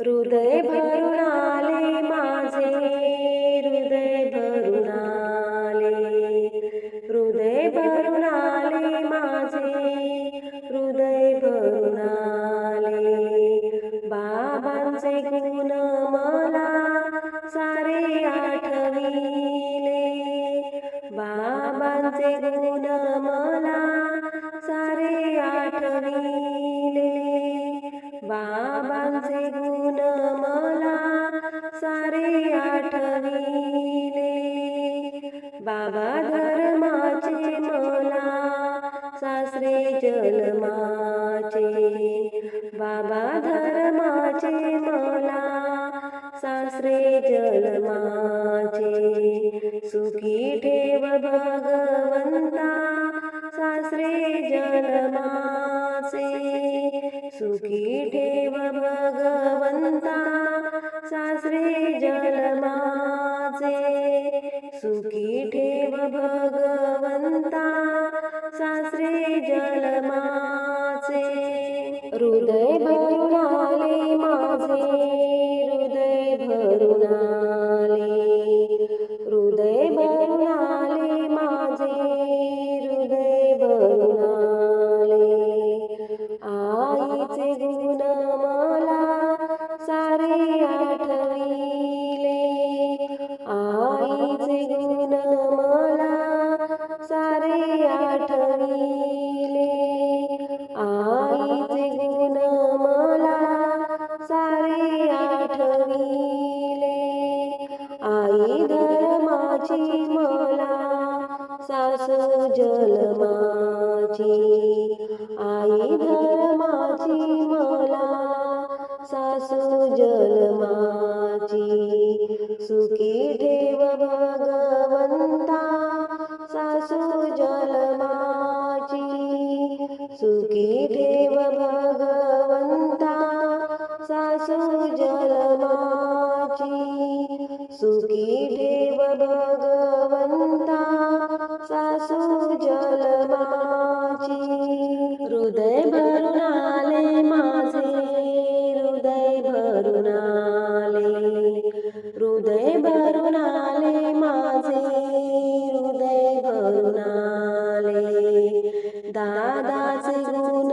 हृदय भरून आले माझे हृदय भरून आले. हृदय भरून आले माझे हृदय भरून आले. बाबांचे गुण मला सारे आठविले. बाबांचे गुण मला सारे आठविले. बाबांचे गुण बाबा धर्माचे मला सासरे जन्माचे. बाबा धर्माचे मला सासरे जन्माचे. सुखी ठेव भगवंत सासरे जन्माचे हृदय भरून आले माझे हृदय भरून आले. हृदय भरून आले माझे हृदय भरून आले. आईचे गुण जन्माची आई धर्माची मला सासू जन्माची सुखी ठेव भरून आले हृदय भरून आले माझे हृदय भरून आले दादाचे गुण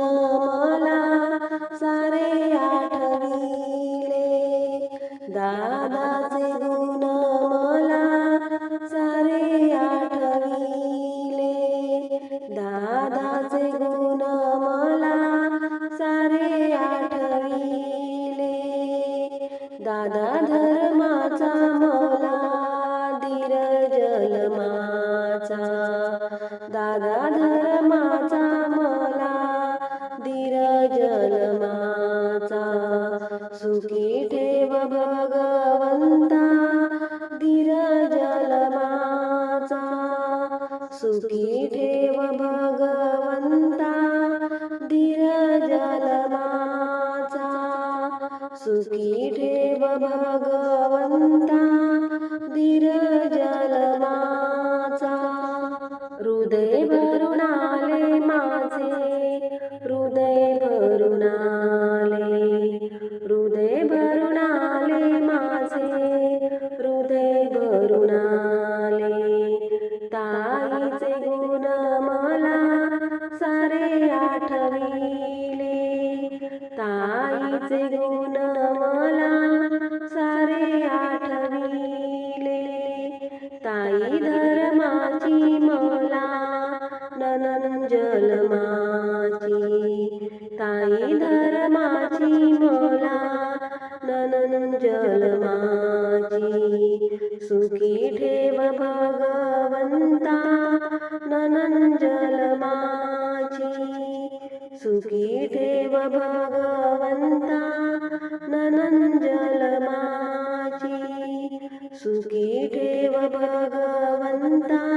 मला सारे आठविले. दादाचे गुण जन्माचा दादा धर्माचा मला धीर जन्माचा. सुखी ठेव भगवंता धीर जन्माचा. सुखी ठेव भगवंता धीर जन्माचा. सुखी ठेव भगवंता धीर ताईचे गुण मला सारे आठविले. ताई धर्माची मला ननन जन्माची ताई धर्माची मला ननन जन्माची सुखी ठेव भगवंता ननन जन्माची सुखी ठेव भगवंता सुखी देव भगवंता.